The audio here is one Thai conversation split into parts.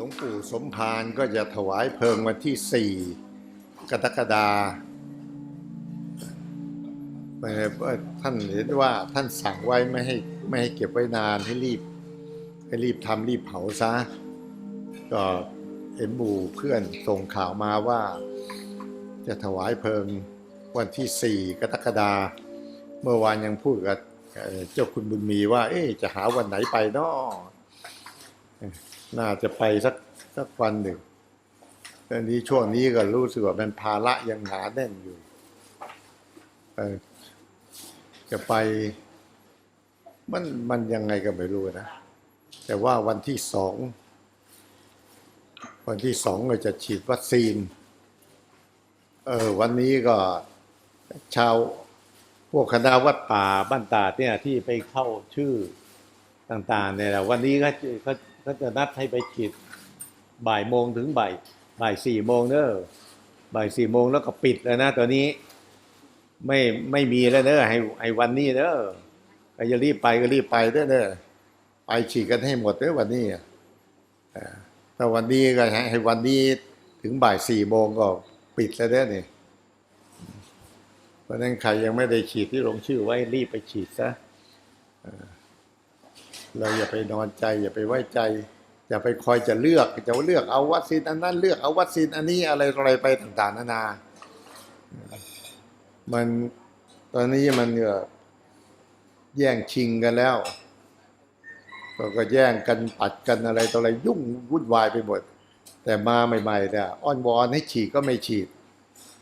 หลวงปู่สมภารก็จะถวายเพลิงวันที่สี่กรกฎาท่านเห็นว่าท่านสั่งไว้ไม่ให้ไม่ให้เก็บไว้นานให้รีบให้รีบทำรีบเผาซะ ก็เห็นหมู่เพื่อนส่งข่าวมาว่า จะถวายเพลิงวันที่สี่กรกฎาเมื่อวานยังพูดกับเจ้าคุณบุญมีว่า เอ๊จะหาวันไหนไปเนาะ น่าจะไปสักสักวันหนึ่งตอนนี้ช่วงนี้ก็รู้สึกว่าเป็นภาระยังหนาแน่นอยู่จะไป มันมันยังไงก็ไม่รู้นะ แต่ว่าวันที่สอง วันที่สองเราจะฉีดวัคซีน เออวันนี้ก็ชาวพวกคณะวัดป่าบ้านตาเนี่ยที่ไปเข้าชื่อต่างๆเนี่ยแหละวันนี้ก็จะเขา เขาจะนัดให้ไปฉีดบ่ายโมงถึงบ่ายบ่ายสี่โมงเนอะบ่ายสี่โมงแล้วก็ปิดแล้วนะตอนนี้ ไม่ไม่มีแล้วเนอะให้ให้วันนี้เนอะใครจะรีบไปก็รีบไปเด้อเนอะไปฉีดกันให้หมดเด้อวันนี้อะเออถ้าวันนี้ก็ให้วันนี้ถึงบ่ายสี่โมงก็ปิดแล้วเด้อเนี่ยเพราะฉะนั้นใครยังไม่ได้ฉีดที่ลงชื่อไว้รีบไปฉีดซะ เราอย่าไปนอนใจ อย่าไปไว้ใจ อย่าไปคอยจะเลือกจะเลือกเอาวัคซีนอันนั้นเลือกเอาวัคซีนอันนี้อะไรอะไรไปต่างๆนานา มันตอนนี้มันก็แย่งชิงกันแล้วก็ก็แย่งกันปัดกันอะไรต่ออะไรยุ่งวุ่นวายไปหมด แต่มาใหม่ๆเนี่ยอ้อนวอนให้ฉีดก็ไม่ฉีด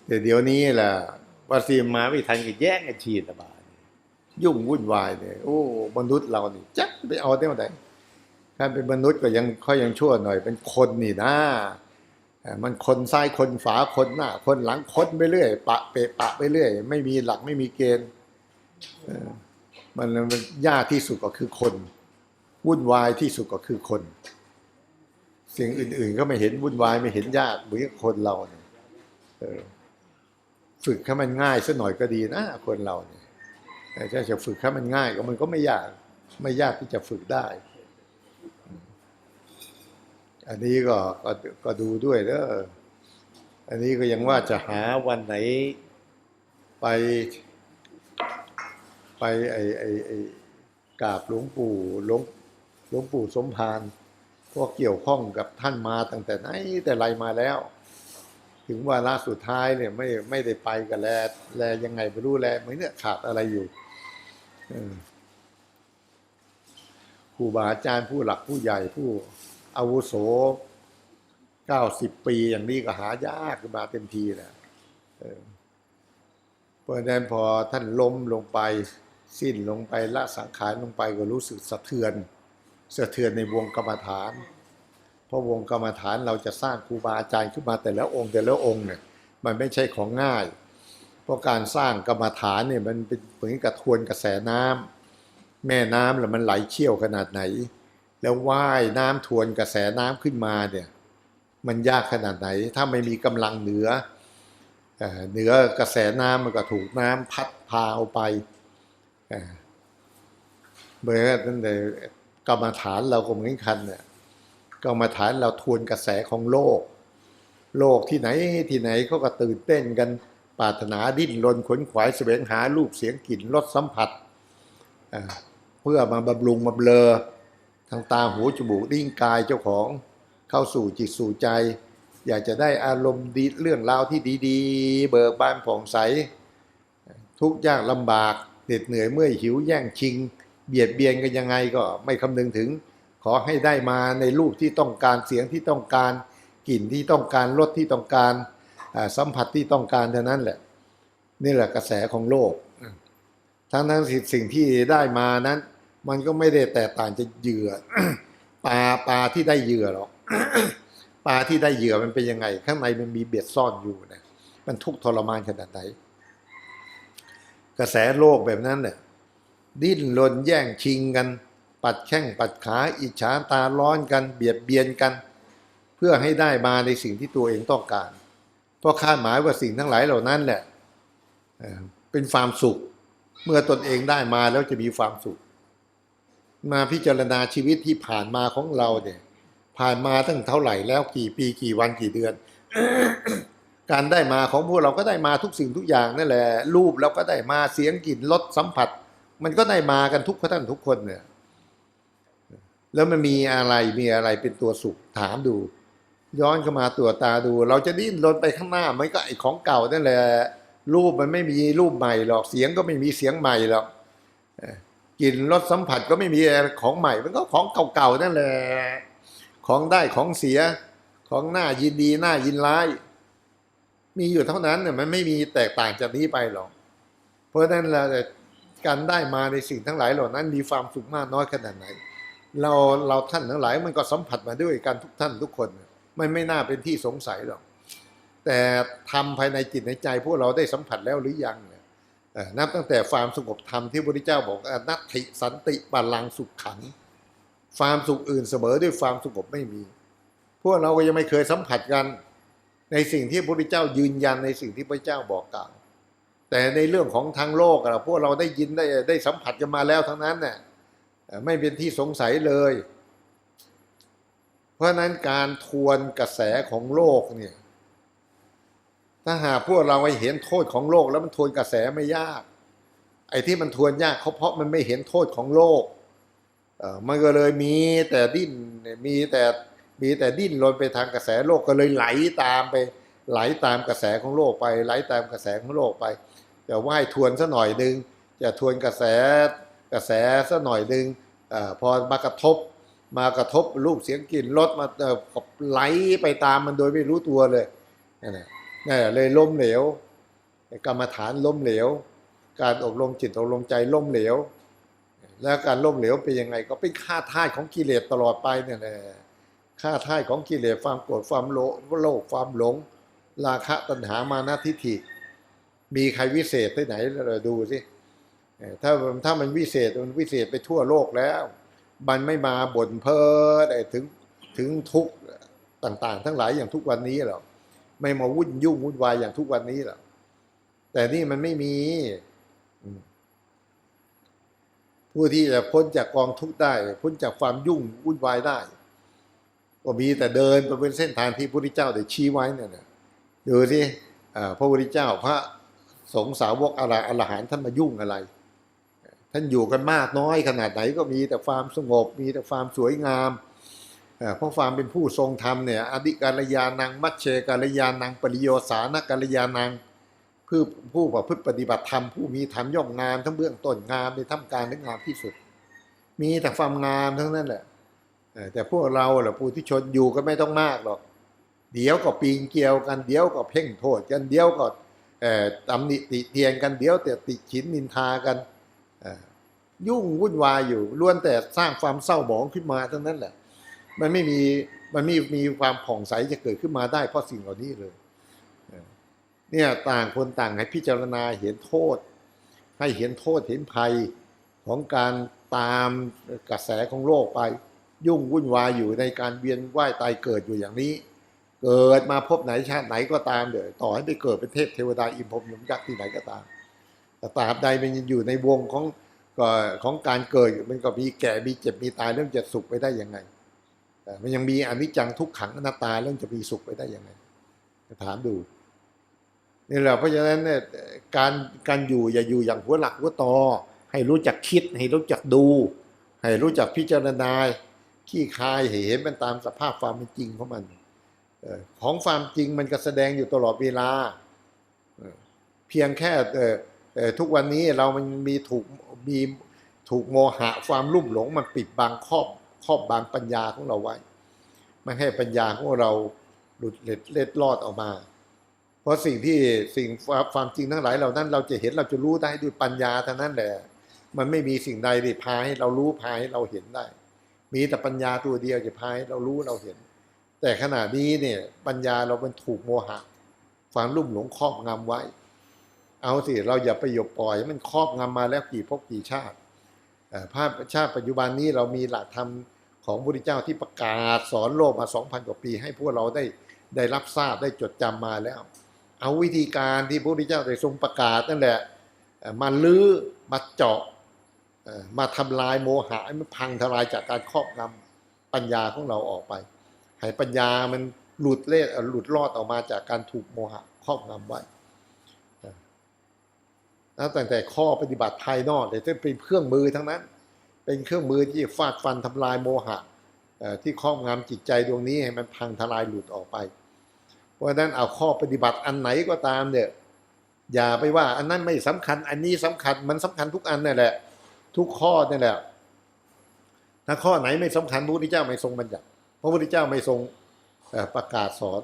แต่เดี๋ยวนี้แหละวัคซีนมาไม่ทันก็แย่งกันฉีดระบา ยุ่งวุ่นวายเนี่ยโอ้ มนุษย์เรานี่จักไปเอาได้มาไหนถ้าเป็นมนุษย์ก็ยังค่อยยังชั่วหน่อย เป็นคนนี่นะมันคนซ้ายคนฝาคนหน้าคนหลังคนไปเรื่อย ปะเปะปะไปเรื่อย ไม่มีหลักไม่มีเกณฑ์มันมันยากที่สุดก็คือคน วุ่นวายที่สุดก็คือคน สิ่งอื่น ๆ ก็ไม่เห็นวุ่นวายไม่เห็นยากเหมือนคนเราเนี่ยฝึกให้มันง่ายสักหน่อยก็ดีนะคนเราเนี่ย แต่ถ้าจะฝึกให้มันง่ายก็มันก็ไม่ยาก ไม่ยากที่จะฝึกได้ อันนี้ก็ก็ก็ดูด้วยเด้ออันนี้ก็ยังว่าจะหาวันไหนไปไปไอไอไอกราบหลวงปู่หลวงหลวงปู่สมภารเพราะเกี่ยวข้องกับท่านมาตั้งแต่ไหนแต่ไรมาแล้ว ถึงวาระสุดท้ายเนี่ยไม่ไม่ได้ไปกันแลแลยังไงไม่รู้แลเหมือนเนี่ยขาดอะไรอยู่ ครูบาอาจารย์ผู้หลักผู้ใหญ่ผู้อาวุโสเก้าสิบปีอย่างนี้ก็หายากมาเต็มทีแหละเพราะฉะนั้นพอท่านล้มลงไปสิ้นลงไปละสังขารลงไปก็รู้สึกสะเทือน สะเทือนในวงกรรมฐาน เพราะวงกรรมฐานเราจะสร้างครูบาอาจารย์ขึ้นมาแต่ละองค์แต่ละองค์เนี่ยมันไม่ใช่ของง่าย เพราะการสร้างกรรมฐานเนี่ยมันเป็นเหมือนกับทวนกระแสน้ำแม่น้ำแล้วมันไหลเชี่ยวขนาดไหน แล้วว่ายน้ำทวนกระแสน้ำขึ้นมาเนี่ยมันยากขนาดไหน ถ้าไม่มีกำลังเหนือเอเหนือกระแสน้ำมันก็ถูกน้ำพัดพาเอาไปเอ่อเมื่อตั้งแต่กรรมฐานเราก็เหมือนกันเนี่ยกรรมฐานเราทวนกระแสของโลก โลกที่ไหนที่ไหนเขาก็ตื่นเต้นกัน ปรารถนาดิ้นรนขนขวายแสวงหารูปเสียงกลิ่นรสสัมผัส เพื่อมาบำรุงมาเบลอทางตาหูจมูกดิ้งกายเจ้าของเข้าสู่จิตสู่ใจ อยากจะได้อารมณ์ดีเรื่องราวที่ดีๆ เบิกบานผ่องใส ทุกข์ยากลำบากเหน็ดเหนื่อยเมื่อยหิวแย่งชิง เบียดเบียนกันยังไงก็ไม่คำนึงถึง ขอให้ได้มาในรูปที่ต้องการเสียงที่ต้องการกลิ่นที่ต้องการรสที่ต้องการ สัมผัสที่ต้องการเท่านั้นแหละ นี่แหละกระแสของโลก ทั้งนั้นสิ่งที่ได้มานั้น มันก็ไม่ได้แตกต่างจากเหยื่อปลาปลาที่ได้เหยื่อหรอกปลาที่ได้เหยื่อมันเป็นยังไง ข้างในมันมีเบ็ดซ่อนอยู่นะมันทุกข์ทรมานขนาดไหนกระแสโลกแบบนั้นเนี่ยดิ้นรนแย่งชิงกัน ปัดแข้งปัดขาอิจฉาตาร้อนกัน เบียดเบียนกัน เพื่อให้ได้มาในสิ่งที่ตัวเองต้องการ ราะคาดหมายว่าสิ่งทั้งหลายเหล่านั้นแหละเอ่อเป็นความสุข เมื่อตนเองได้มาแล้วจะมีความสุข มาพิจารณาชีวิตที่ผ่านมาของเราเนี่ย ผ่านมาตั้งเท่าไหร่แล้วกี่ปีกี่วันกี่เดือน การได้มาของพวกเราก็ได้มาทุกสิ่งทุกอย่างนั่นแหละ รูปเราก็ได้มาเสียงกลิ่นรสสัมผัส มันก็ได้มากันทุกท่านทุกคนเนี่ยแล้วมันมีอะไรมีอะไรเป็นตัวสุขถามดู ย้อนเข้ามาตัวตาดู เราจะดิ้นรนไปข้างหน้ามันก็ไอของเก่านั่นแหละรูปมันไม่มีรูปใหม่หรอกเสียงก็ไม่มีเสียงใหม่หรอกกลิ่นรสสัมผัสก็ไม่มีของใหม่ มันก็ของเก่าๆนั่นแหละของได้ของเสียของหน้ายินดีหน้ายินร้าย มีอยู่เท่านั้นเนี่ยมันไม่มีแตกต่างจากนี้ไปหรอก เพราะฉะนั้นเราการได้มาในสิ่งทั้งหลายเหล่านั้นมีความสุขมากน้อยขนาดไหน เราเราท่านทั้งหลายมันก็สัมผัสมาด้วยกันทุกท่านทุกคน มันไม่น่าเป็นที่สงสัยหรอก แต่ทำภายในจิตในใจพวกเราได้สัมผัสแล้วหรือยังเนี่ยนับตั้งแต่ความสงบธรรมที่พระพุทธเจ้าบอกนัตถิสันติปัลลังสุขขังความสุขอื่นเสมอด้วยความสงบไม่มี พวกเราก็ยังไม่เคยสัมผัสกันในสิ่งที่พระพุทธเจ้ายืนยันในสิ่งที่พระเจ้าบอกกล่าวแต่ในเรื่องของทางโลกอะพวกเราได้ยินได้ได้สัมผัสกันมาแล้วทั้งนั้นเนี่ยไม่เป็นที่สงสัยเลย เพราะนั้นการทวนกระแสของโลกเนี่ยถ้าหากพวกเราไปเห็นโทษของโลกแล้วมันทวนกระแสไม่ยาก ไอ้ที่มันทวนยากเขาเพราะมันไม่เห็นโทษของโลกเออมันก็เลยมีแต่ดิ้นมีแต่มีแต่ดิ้นรนไปทางกระแสโลกก็เลยไหลตามไป ไหลตามกระแสของโลกไป ไหลตามกระแสของโลกไปจะว่ายทวนซะหน่อยหนึ่งจะทวนกระแสกระแสซะหน่อยหนึ่งอพอมากระทบ มากระทบรูปเสียงกลิ่นรสมาเอ่อไหลไปตามมันโดยไม่รู้ตัวเลยนั่นแหละนี่เลยล้มเหลวกรรมฐานล้มเหลว การอบรมจิตอบรมใจล้มเหลว แล้วการล้มเหลวเป็นยังไง ก็เป็นค่าท่ายของกิเลสตลอดไปเนี่ยแหละค่าท่ายของกิเลสความโกรธความโลโลภความหลง ราคะตัณหามานะทิฏฐิ มีใครวิเศษที่ไหนเราดูสิถ้าถ้ามันวิเศษมันวิเศษไปทั่วโลกแล้ว มันไม่มาบ่นเพ้อถึงถึงทุกต่างๆ ทั้งหลายอย่างทุกวันนี้หรอกไม่มาวุ่นยุ่งวุ่นวายอย่างทุกวันนี้หรอกแต่นี่มันไม่มี ผู้ที่จะพ้นจากกองทุกข์ได้ พ้นจากความยุ่งวุ่นวายได้ ก็มีแต่เดินไปเป็นเส้นทางที่พระพุทธเจ้าได้ชี้ไว้เนี่ยดูสิพระพุทธเจ้าพระสงฆ์สาวกอะไรอรหันต์ท่านมายุ่งอะไร ท่านอยู่กันมากน้อยขนาดไหนก็มีแต่ความสงบ มีแต่ความสวยงามเพราะความเป็นผู้ทรงธรรมเนี่ยอดิการยานัง มัชเชการยานัง ปริโยสานการยานังผู้ผู้ประพฤติปฏิบัติธรรมผู้มีธรรมย่อมงามทั้งเบื้องต้นงามในท่ามกลางและงามที่สุด มีแต่ความงามทั้งนั้นแหละแต่พวกเราแหละผู้ที่ชนอยู่ก็ไม่ต้องมากหรอก เดี๋ยวก็ปีนเกลียวกันเดี๋ยวก็เพ่งโทษกันเดี๋ยวก็ตำหนิติเตียนกันเดี๋ยวแต่ติฉินนินทากัน ยุ่งวุ่นวายอยู่ล้วนแต่สร้างความเศร้าหมองขึ้นมาทั้งนั้นแหละ มันไม่มีมันไม่มีความผ่องใสจะเกิดขึ้นมาได้เพราะสิ่งเหล่านี้เลยเนี่ยต่างคนต่างให้พิจารณาเห็นโทษ ให้เห็นโทษเห็นภัยของการตามกระแสของโลกไป ยุ่งวุ่นวายอยู่ในการเวียนว่ายตายเกิดอยู่อย่างนี้ เกิดมาพบไหนชาติไหนก็ตามเดี๋ยวต่อให้ไปเกิดเป็นเทพเทวดาอิมพรมยมยักษ์ที่ไหนก็ตาม แต่ตราบใดมันอยู่ในวงของของการเกิดมันก็มีแก่มีเจ็บมีตายเรื่องจะสุขไปได้ยังไงมันยังมีอนิจจังทุกขังอนัตตาเรื่องจะมีสุขไปได้ยังไงถามดูนี่แหละเพราะฉะนั้นเนี่ยการการอยู่อย่าอยู่อย่างหัวหลักหัวตอ ให้รู้จักคิด ให้รู้จักดู ให้รู้จักพิจารณาขี้คายเห็นมันตามสภาพความเป็นจริงของมันของความจริงมันก็แสดงอยู่ตลอดเวลา เพียงแค่ ทุกวันนี้เรามันมีถูกมีถูกโมหะความลุ่มหลงมันปิดบังครอบครอบบังปัญญาของเราไว้ ไม่ให้ปัญญาของเราหลุดเล็ดเล็ดลอดออกมา เพราะสิ่งที่สิ่งความความจริงทั้งหลายเหล่านั้น เราจะเห็นเราจะรู้ได้ด้วยปัญญาเท่านั้นแหละมันไม่มีสิ่งใดที่พาให้เรารู้พาให้เราเห็นได้ มีแต่ปัญญาตัวเดียวจะพาให้เรารู้เราเห็น แต่ขณะนี้เนี่ยปัญญาเรามันถูกโมหะความลุ่มหลงครอบงำไว้ เอาสิเราอย่าไปหยบปล่อยมันครอบงำมาแล้วกี่ภพกี่ชาติภาพชาติปัจจุบันนี้เรามีหลักธรรมของพระพุทธเจ้าที่ประกาศสอนโลกมา2,000กว่าปี ให้พวกเราได้ได้รับทราบได้จดจำมาแล้ว เอาวิธีการที่พระพุทธเจ้าได้ทรงประกาศนั่นแหละมาลื้อมาเจาะมาทำลายโมหะมันพังทลายจากการครอบงำปัญญาของเราออกไป ให้ปัญญามันหลุดเล่หลุดรอดออกมาจากการถูกโมหะครอบงำไว้ นะตั้งแต่ข้อปฏิบัติภายนอกเลยจะเป็นเครื่องมือทั้งนั้น เป็นเครื่องมือที่ฟาดฟันทำลายโมหะที่ครอบงำจิตใจดวงนี้ให้มันพังทลายหลุดออกไป เพราะฉะนั้นเอาข้อปฏิบัติอันไหนก็ตามเนี่ยอย่าไปว่าอันนั้นไม่สำคัญอันนี้สำคัญมันสำคัญทุกอันนั่นแหละ ทุกข้อนั่นแหละถ้าข้อไหนไม่สำคัญพระพุทธเจ้าไม่ทรงบัญญัติพระพุทธเจ้าไม่ทรงประกาศสอน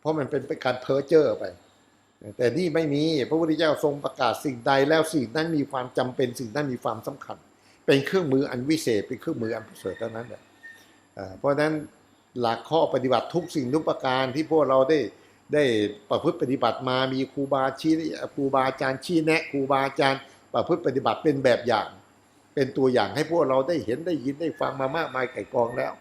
เพราะมันเป็นการเพ้อเจ้อไป แต่นี่ไม่มีพระพุทธเจ้าทรงประกาศสิ่งใดแล้วสิ่งนั้นมีความจำเป็นสิ่งนั้นมีความสำคัญ เป็นเครื่องมืออันวิเศษเป็นเครื่องมืออันประเสริฐเท่านั้นแหละเพราะฉะนั้นหลักข้อปฏิบัติทุกสิ่งทุกประการที่พวกเราได้ได้ประพฤติปฏิบัติมามีครูบาชี้ครูบาอาจารย์ชี้แนะครูบาอาจารย์ประพฤติปฏิบัติเป็นแบบอย่าง เป็นตัวอย่างให้พวกเราได้เห็นได้ยินได้ฟังมามากมายไก่กองแล้ว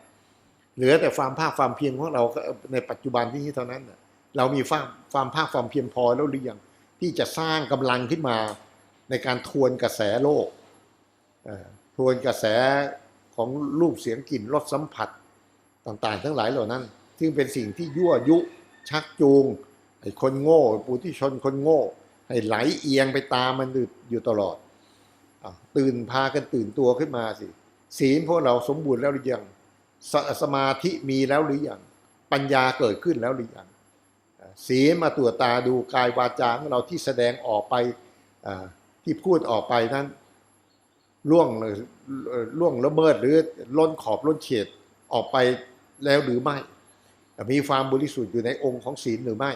เหลือแต่ความภาคความเพียรของเราในปัจจุบันที่นี้เท่านั้นนะ เรามีความความภาคความเพียรพอแล้วหรือยังที่จะสร้างกำลังขึ้นมาในการทวนกระแสโลกทวนกระแสของรูปเสียงกลิ่นรสสัมผัสต่างๆ ทั้งหลายเหล่านั้น ซึ่งเป็นสิ่งที่ยั่วยุชักจูงให้คนโง่ปุถุชนคนโง่ให้ไหลเอียงไปตามมันอยู่ตลอดอตื่นพากันตื่นตัวขึ้นมาสิศีลพวกเราสมบูรณ์แล้วหรือยังสสมาธิมีแล้วหรือยังปัญญาเกิดขึ้นแล้วหรือยัง อ่าศีมาตรวจตาดูกายวาจาของเราที่แสดงออกไปที่พูดออกไปนั้นล่วงล่วงละเมิดหรือล้นขอบล้นเฉดออกไปแล้วหรือไม่ มีความบริสุทธิ์อยู่ในองค์ของศีลหรือไม่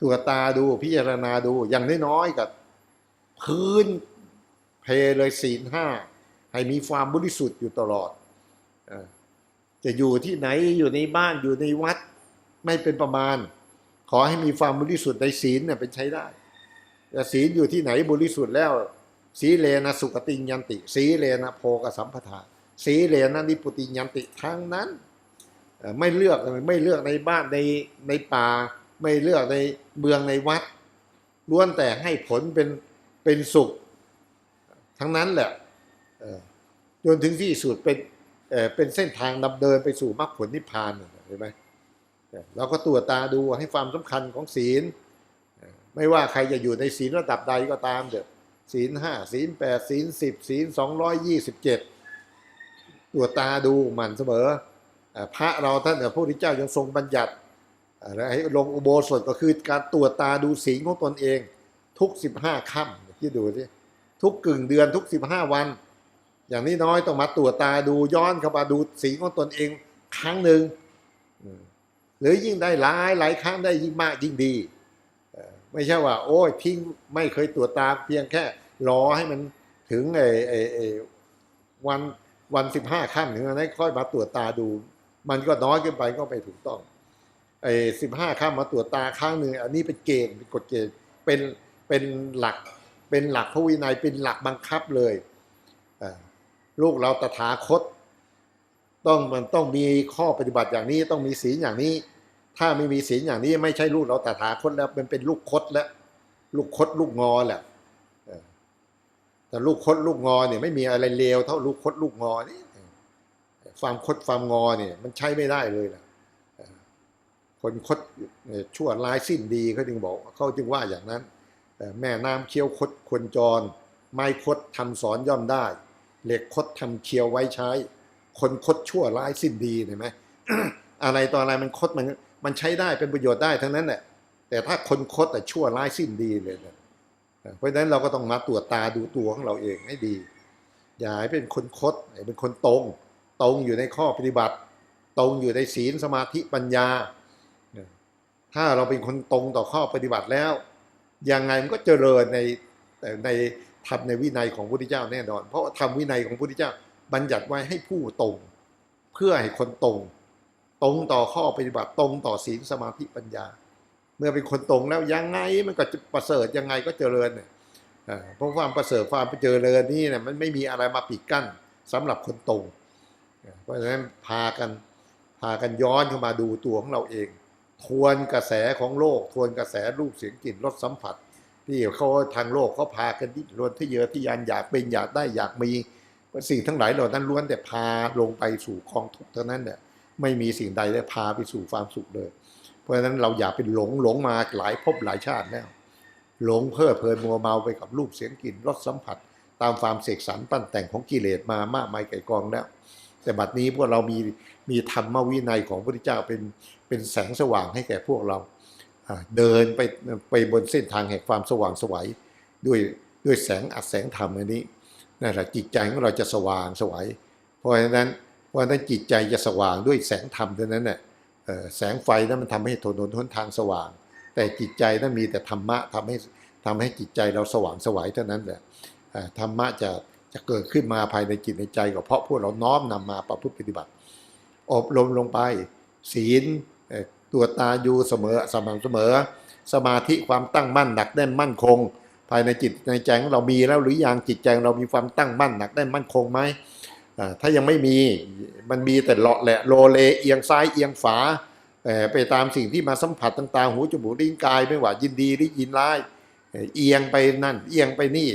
ตรวจตาดูพิจารณาดูอย่างน้อยๆกับพื้นเพเลยศีลห้าให้มีความบริสุทธิ์อยู่ตลอดจะอยู่ที่ไหนอยู่ในบ้านอยู่ในวัด ไม่เป็นประมาณ ขอให้มีความบริสุทธิ์ในศีลเนี่ยเป็นใช้ได้แต่ศีลอยู่ที่ไหนบริสุทธิ์แล้ว สีเลนะสุกติยันติ สีเลนะโพกสัมปทา สีเลนะนิพุติยันติทั้งนั้น ไม่เลือกไม่เลือกในบ้านในในป่า ไม่เลือกในเมืองในวัดล้วนแต่ให้ผลเป็นเป็นสุข ทั้งนั้นแหละจนถึงที่สุดเป็นเป็นเส้นทางดำเดินไปสู่มรรคผลนิพพานเห็นไหม เราก็ตรวจตาดูให้ความสำคัญของศีล ไม่ว่าใครจะอยู่ในศีลระดับใดก็ตามเถอะศีลห้าศีลแปดศีลสิบศีลสองร้อยยี่สิบเจ็ดตรวจตาดูหมันเสมอ พระเราท่านพระพุทธเจ้ายังทรงบัญญัติอ่อให้ลงอุโบสถก็คือการตรวจตาดูศีลของตนเอง ทุกสิบห้าค่ำที่ดูสิทุกกึ่งเดือนทุกสิบห้าวัน อย่างนี้น้อยต้องมาตรวจตาดูย้อนเข้ามาดูศีลของตนเองครั้งหนึ่ง หรือยิ่งได้หลายหลายครั้งได้ยิ่งมากยิ่งดี ไม่ใช่ว่า โอ้ยทิ้งไม่เคยตรวจตาเพียงแค่รอให้มันถึงไอ้ไอ้ไอ้วันวันสิบห้าค่ำถึงนั้นค่อยมาตรวจตาดู มันก็น้อยเกินไปก็ไม่ถูกต้องไอ้สิบห้าค่ำมาตรวจตาครั้งหนึ่งอันนี้เป็นเกณฑ์เป็นกฎเกณฑ์เป็นเป็นหลักเป็นหลักพระวินัยเป็นหลักบังคับเลยลูกเราตถาคต ต้องมันต้องมีข้อปฏิบัติอย่างนี้ต้องมีศีลอย่างนี้ ถ้าไม่มีศีลอย่างนี้ไม่ใช่ลูกเราแต่ถาคตแล้วมันเป็นลูกคดแล้ว ลูกคดลูกงอแหละแต่ลูกคดลูกงอเนี่ยไม่มีอะไรเลวเท่าลูกคดลูกงอนี่ความคดความงอเนี่ยมันใช้ไม่ได้เลยนะคนคดเนี่ยชั่วร้ายสิ้นดีเขาจึงบอกเขาจึงว่าอย่างนั้น แม่น้ำเคี้ยวคดควรจร ไม้คดทำสอนย่อมได้ เหล็กคดทำเคี้ยวไว้ใช้ คนคดชั่วร้ายสิ้นดีเห็นไหมอะไรต่ออะไรมันคดมัน มันใช้ได้เป็นประโยชน์ได้ทั้งนั้นแหละแต่ถ้าคนคดแต่ชั่วร้ายสิ้นดีเลยเนี่ยเพราะฉะนั้นเราก็ต้องมาตรวจตาดูตัวของเราเองให้ดี อย่าให้เป็นคนคดให้เป็นคนตรง ตรงอยู่ในข้อปฏิบัติ ตรงอยู่ในศีลสมาธิปัญญา ถ้าเราเป็นคนตรงต่อข้อปฏิบัติแล้วยังไงมันก็เจริญในในธรรมในวินัยของพระพุทธเจ้าแน่นอน เพราะธรรมวินัยของพระพุทธเจ้าบัญญัติไว้ให้ผู้ตรง เพื่อให้คนตรง ตรงต่อข้อปฏิบัติตรงต่อศีลสมาธิปัญญา เมื่อเป็นคนตรงแล้วยังไงมันก็จะประเสริฐยังไงก็เจริญเนี่ยเพราะความประเสริฐความเจริญนี่เนี่ยมันไม่มีอะไรมาปิดกั้นสำหรับคนตรง เพราะฉะนั้นพากันพากันย้อนเข้ามาดูตัวของเราเอง ทวนกระแสของโลก ทวนกระแสรูปเสียงกลิ่นรสสัมผัส ที่เขาทางโลกเขาพากันดิ้นรนที่เยอะที่ยานอยากเป็นอยากได้อยากมีสิ่งทั้งหลายเหล่านั้นล้วนแต่พาลงไปสู่กองทุกข์เท่านั้นเนี่ย ไม่มีสิ่งใดได้พาไปสู่ความสุขเลย เพราะฉะนั้นเราอย่าเป็นหลงหลงมาหลายภพหลายชาติแล้ว หลงเพลิดเพลินมัวเมาไปกับรูปเสียงกลิ่นรสสัมผัส ตามความเสกสรรปั้นแต่งของกิเลสมามากมายไก่กองแล้ว แต่บัดนี้พวกเรามีมีธรรมวินัยของพระพุทธเจ้าเป็นเป็นแสงสว่างให้แก่พวกเราเดินไปไปบนเส้นทางแห่งความสว่างสวัยด้วยด้วยแสงอัดแสงธรรมอันนี้นั่นแหละจิตใจของเราจะสว่างสวัยเพราะฉะนั้น เพรานั้นจิตใจจะสว่างด้วยแสงธรรมเท่านั้นแหละเอ่อแสงไฟนั้นมันทำให้ถนนหนทางสว่าง แต่จิตใจนั้นมีแต่ธรรมะทำให้ทำให้จิตใจเราสว่างไสวัยเท่านั้นแหละธรรมะจะจะเกิดขึ้นมาภายในจิตในใจก็เพราะพวกเราน้อมนำมาประพฤติปฏิบัติ อบรมลงไป ศีลตัวตาอยู่เสมอสม่ำเสมอ สมาธิความตั้งมั่นหนักแน่นมั่นคง ภายในจิตในใจของเรามีแล้วหรือยังจิตใจเรามีความตั้งมั่นหนักแน่นมั่นคงไหม ถ้ายังไม่มีมันมีแต่เลาะแหละโลเลเอียงซ้ายเอียงขวาไปตามสิ่งที่มาสัมผัสต่างๆหูจมูกลิ้นกายไม่ว่ายินดีหรือยินร้ายเอียงไปนั่นเอียงไปนี่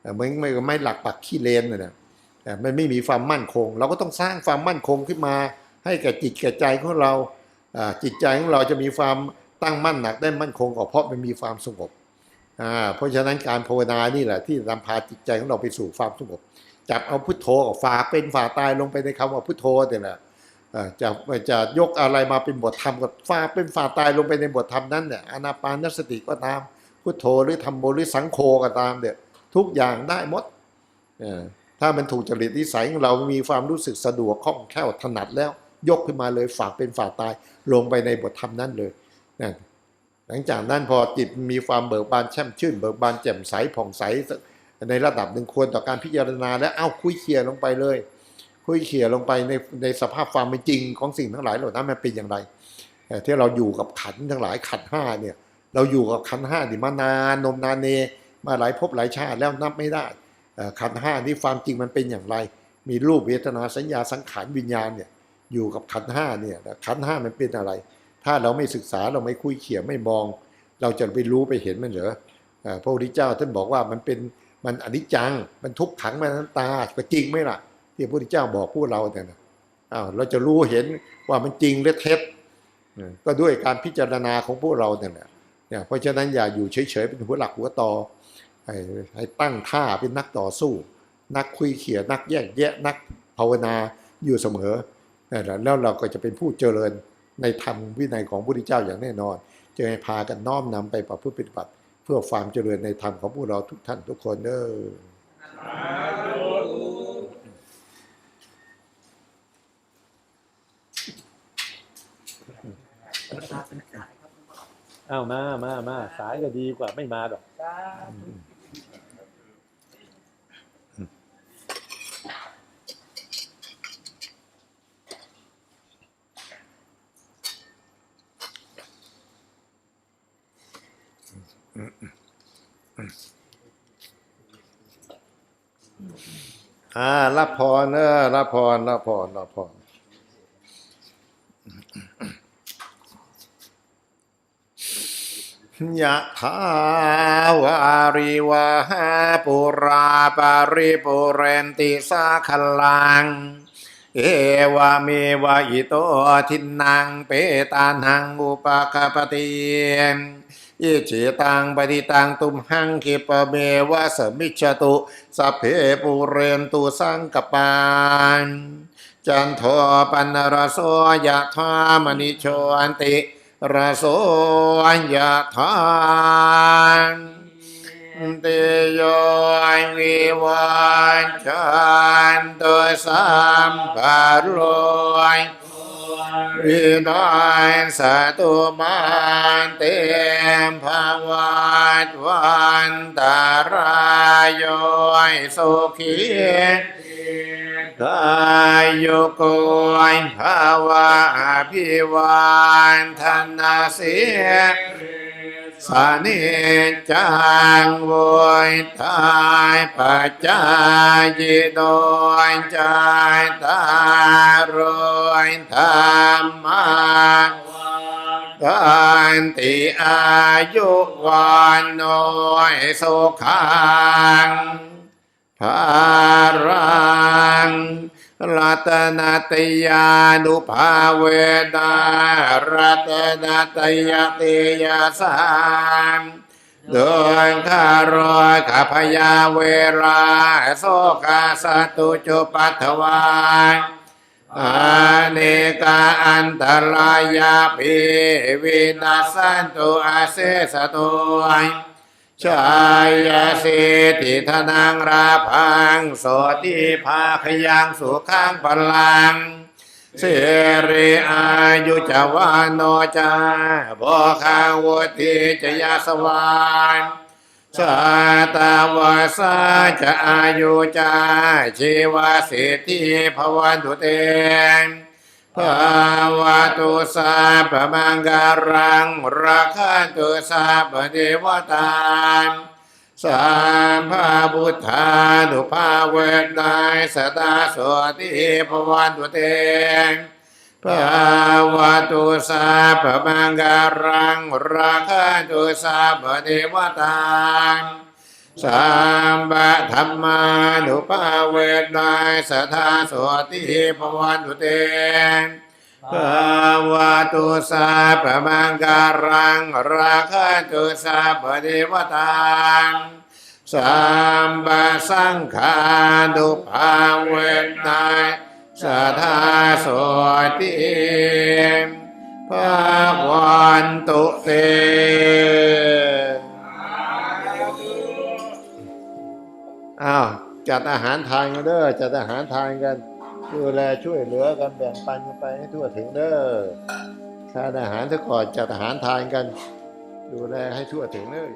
เอ่อมันไม่ไม่หลักปักขี้เลนนะนะเอ่อมันไม่มีความมั่นคง เราก็ต้องสร้างความมั่นคงขึ้นมา ให้แก่จิตแก่ใจของเราจิตใจของเราจะมีความตั้งมั่นหนักได้มั่นคงก็เพราะมันมีความสงบเพราะฉะนั้นการภาวนานี่แหละที่นำพาจิตใจของเราไปสู่ความสงบ จับเอาพุทโธฝากเป็นฝาตายลงไปในคำว่าพุทโธเนี่ยแหละจะจะยกอะไรมาเป็นบทธรรมกับฝากเป็นฝาตายลงไปในบทธรรมนั้นเนี่ยอานาปานสติก็ตามพุทโธหรือธรรมโมหรือสังโฆก็ตามเนี่ยทุกอย่างได้หมดเออถ้ามันถูกจริตนิสัยของเรามีความรู้สึกสะดวกคล่องแคล่วถนัดแล้ว ยกขึ้นมาเลยฝากเป็นฝาตายลงไปในบทธรรมนั้นเลยนะหลังจากนั้นพอจิตมีความเบิกบานแช่มชื่น เบิกบานแจ่มใสผ่องใส ในระดับหนึ่งควรต่อการพิจารณาและเอ้าคุยเขี่ยลงไปเลย คุยเขี่ยลงไปในในสภาพความเป็นจริงของสิ่งทั้งหลายเหล่านั้นมันเป็นอย่างไรที่เราอยู่กับขันทั้งหลายขันห้าเนี่ยเราอยู่กับขันห้านี่มานานนมนานเนมาหลายภพหลายชาติแล้วนับไม่ได้ขันห้านี่ความจริงมันเป็นอย่างไร มีรูปเวทนาสัญญาสังขารวิญญาณเนี่ยอยู่กับขันห้าเนี่ยขันห้ามันเป็นอะไร ถ้าเราไม่ศึกษาเราไม่คุยเขี่ยไม่มอง เราจะไปรู้ไปเห็นมันเหรอพระพุทธเจ้าท่านบอกว่ามันเป็น มันอนิจจัง มันทุกขังมันนัตตาก็จริงไหมล่ะ ที่พระพุทธเจ้าบอกพวกเราเนี่นะอ้าวเราจะรู้เห็นว่ามันจริงหรือเท็จก็ด้วยการพิจารณาของพวกเราเนี่ยเนี่ยเพราะฉะนั้นอย่าอยู่เฉยๆเป็นหัวหลักหัวตอให้ให้ตั้งท่าเป็นนักต่อสู้ นักคุยเขี่ยนักแยกแยะนักภาวนาอยู่เสมอนั่นแหละแล้วเราก็จะเป็นผู้เจริญในธรรมวินัยของพระพุทธเจ้าอย่างแน่นอน จะให้พากันน้อมนำไปประพฤติปฏิบัติ พื่อความเจริญในธรรมของพวกเราทุกท่านทุกคนเด้ออ้าวมามามาสายก็ดีกว่าไม่มาดอก อ่ารับพรเนอะรับพรรับพรรับพรยะถาวาริวาปุราปาริปุเรนติสาคลัง เอวะเมวะอิโตทินังเปตานังอุปกปปติ อิจิตังปฏิตังตุมหังคิปะเมวะสมิจตุสัพเพปุเรนตุสังกปานจันโทปันรโสยะธามณิโชอันติรโสยะธานเตโยวิวันจันตุสัมภารโลย วินัยสตุมานเตมภาวัตวันตารายโยสุขีกายโยโกยภาวะอภิวันธนาเสีย สานิจจังโวยตายปัจจายโดยใจตารวยธรรมากันติอายุวันโนยสุขังภารัง รัตนาตยานุภาเวนารัตนาตยติยาสามโดยข้ารอยข้าพยาเวราโสกาสตุจุปัทวานอาเนกาอันตรายาภิวินาสันตุอาเสสตุ ชายาสิทิธนังราพังโสติภาคยังสุขังพลังเสรีอายุจวานโนจาโบคังวุติจยาสวานสาตาวาสาจะอายุจาชีวสิทธิภวันตุเต ภาวะตุสาปมังการังราคันตุสาปเทวตานสามพาบุทธานุภาเวทนายสตาสวติภวันตุเตนภาวะตุสาปมังการังราคันตุสาปเทวตาน สามบะธรรมานุภาเวทนายสทาสวติภวันตุเตนภาวะตุสาปมังการังราคันตุสาปเทวตานสามบะสังขานุภาเวทนายสัทธาโสติภาวันตุเต อ้าวจัดอาหารทานกันเด้อจัดอาหารทานกันดูแลช่วยเหลือกันแบ่งปันกันไปให้ทั่วถึงเด้อทานอาหารซะก่อนจัดอาหารทานกัน ดูแลให้ทั่วถึงเลย